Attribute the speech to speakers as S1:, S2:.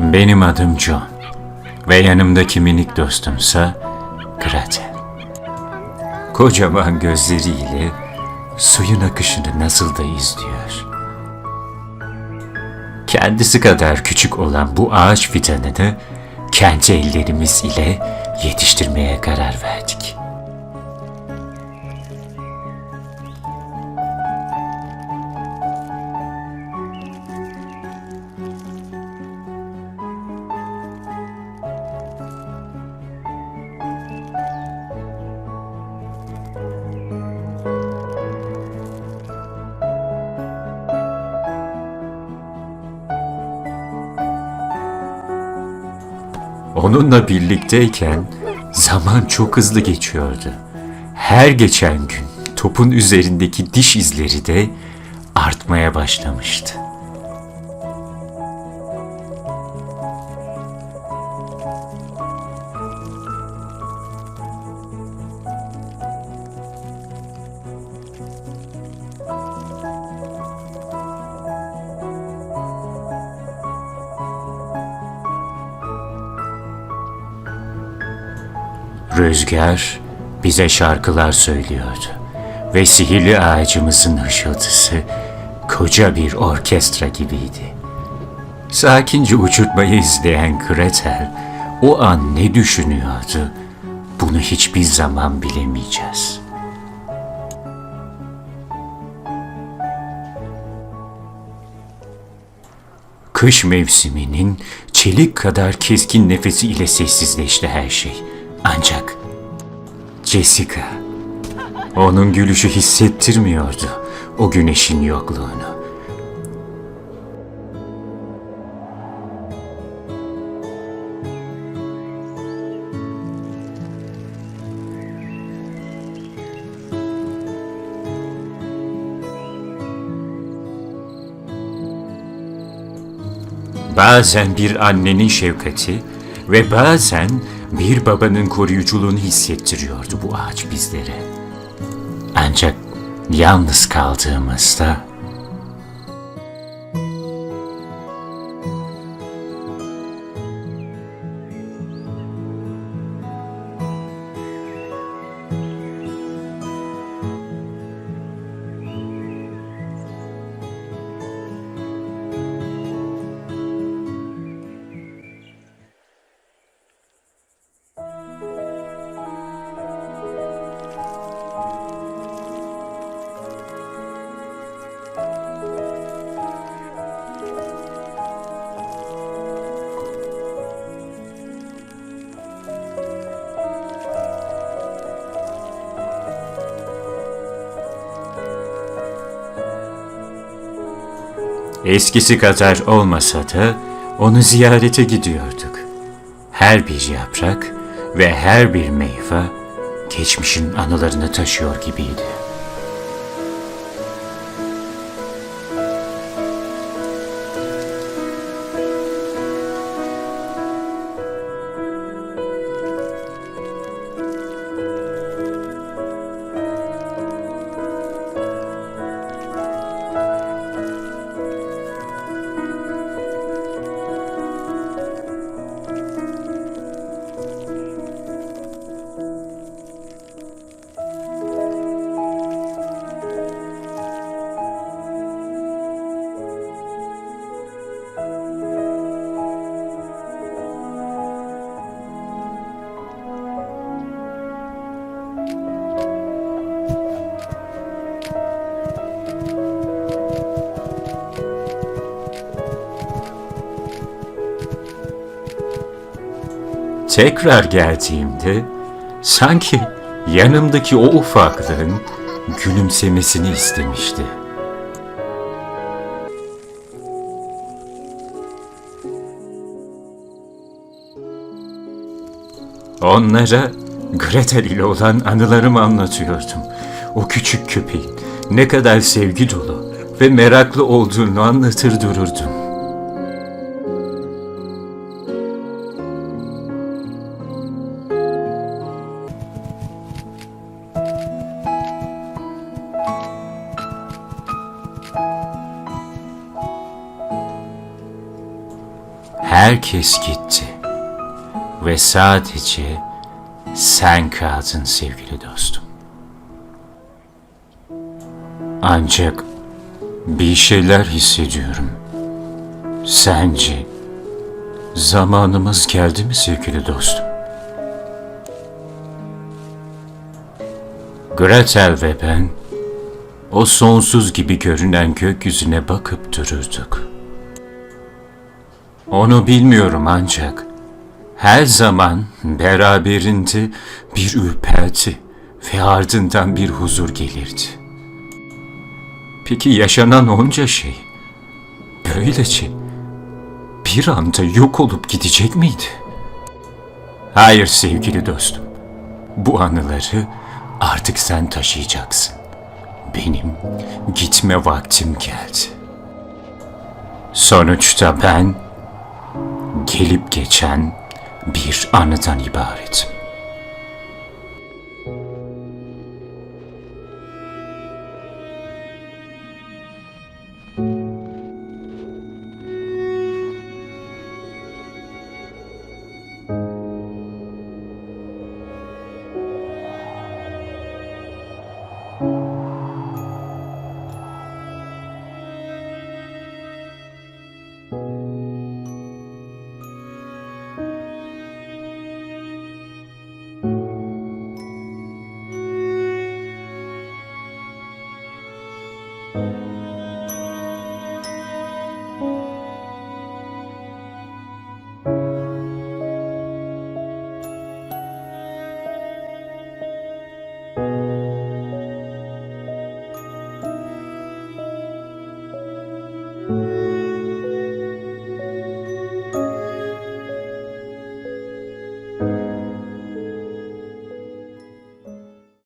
S1: Benim adım John ve yanımdaki minik dostumsa Gretel. Kocaman gözleriyle suyun akışını nasıl da izliyor. Kendisi kadar küçük olan bu ağaç fidanını kendi ellerimiz ile yetiştirmeye karar verdik. Onunla birlikteyken zaman çok hızlı geçiyordu. Her geçen gün topun üzerindeki diş izleri de artmaya başlamıştı. Rüzgar bize şarkılar söylüyordu ve sihirli ağacımızın hışıltısı koca bir orkestra gibiydi. Sakince uçurtmayı izleyen Gretel o an ne düşünüyordu bunu hiçbir zaman bilemeyeceğiz. Kış mevsiminin çelik kadar keskin nefesi ile sessizleşti her şey. Ancak Jessica, onun gülüşü hissettirmiyordu o güneşin yokluğunu. Bazen bir annenin şefkati ve bazen bir babanın koruyuculuğunu hissettiriyordu bu ağaç bizlere. Ancak yalnız kaldığımızda eskisi kadar olmasa da onu ziyarete gidiyorduk. Her bir yaprak ve her bir meyve geçmişin anılarını taşıyor gibiydi. Tekrar geldiğimde sanki yanımdaki o ufaklığın gülümsemesini istemişti. Onlara Gretel ile olan anılarımı anlatıyordum. O küçük köpeğin ne kadar sevgi dolu ve meraklı olduğunu anlatır dururdum. Herkes gitti. Ve sadece sen kaldın sevgili dostum. Ancak bir şeyler hissediyorum. Sence zamanımız geldi mi sevgili dostum? Gretel ve ben o sonsuz gibi görünen gökyüzüne bakıp dururduk. Onu bilmiyorum ancak her zaman beraberinde bir ürperti ve ardından bir huzur gelirdi. Peki yaşanan onca şey böylece bir anda yok olup gidecek miydi? Hayır sevgili dostum. Bu anıları artık sen taşıyacaksın. Benim gitme vaktim geldi. Sonuçta ben gelip geçen bir anıdan ibaretim. Música